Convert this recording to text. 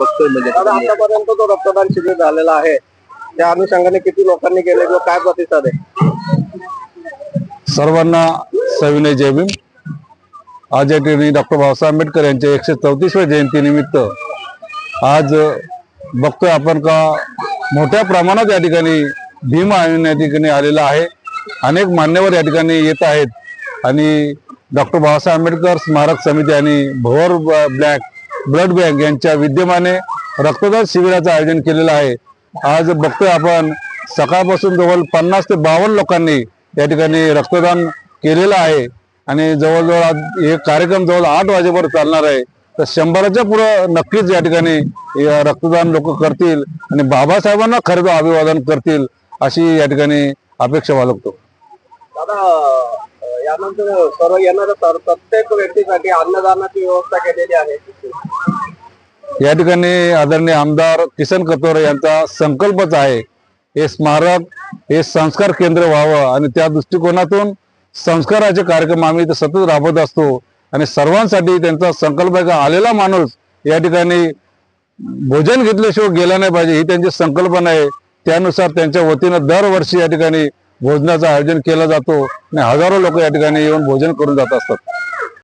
बघतोय म्हणजे आतापर्यंत जो रक्तदान शिबिर झालेला आहे त्या अनुषंगाने किती लोकांनी केले किंवा काय प्रतिसाद आहे? सर्वांना सविनय जय भीम. आज या ठिकाणी डॉक्टर बाबासाहेब आंबेडकर यांच्या एकशे चौतीसव्या जयंतीनिमित्त आज बघतोय आपण का मोठ्या प्रमाणात या ठिकाणी भीम आयोजन या ठिकाणी आलेला आहे. अनेक मान्यवर या ठिकाणी येत आहेत. आणि डॉक्टर बाबासाहेब आंबेडकर स्मारक समिती आणि भोर ब्लॅक ब्लड बँक यांच्या विद्यमाने रक्तदान शिबिराचं आयोजन केलेलं आहे. आज बघतोय आपण सकाळपासून जवळ पन्नास ते बावन्न लोकांनी या ठिकाणी रक्तदान केलेलं आहे. आणि जवळजवळ आज हे कार्यक्रम जवळ आठ वाजेपर्यंत चालणार आहे. तर शंभराच्या पुढं नक्कीच या ठिकाणी रक्तदान लोक करतील आणि बाबासाहेबांना खरेदी अभिवादन करतील अशी या ठिकाणी अपेक्षा बाळगतो. दादा यानंतर सर्व येणाऱ्या प्रत्येक व्यक्तीसाठी अन्नदानाची व्यवस्था केलेली आहे. या ठिकाणी आदरणीय आमदार किसन कतोरे यांचा संकल्पच आहे हे स्मारक हे संस्कार केंद्र व्हावं आणि त्या दृष्टिकोनातून संस्काराचे कार्यक्रम आम्ही इथं सतत राबवत असतो आणि सर्वांसाठी त्यांचा संकल्प आहे का आलेला माणूस या ठिकाणी भोजन घेतल्याशिवाय गेला नाही पाहिजे ही त्यांची संकल्पना आहे. त्यानुसार त्यांच्या वतीनं दरवर्षी या ठिकाणी भोजनाचं आयोजन केलं जातो आणि हजारो लोक या ठिकाणी येऊन भोजन करून जात असतात.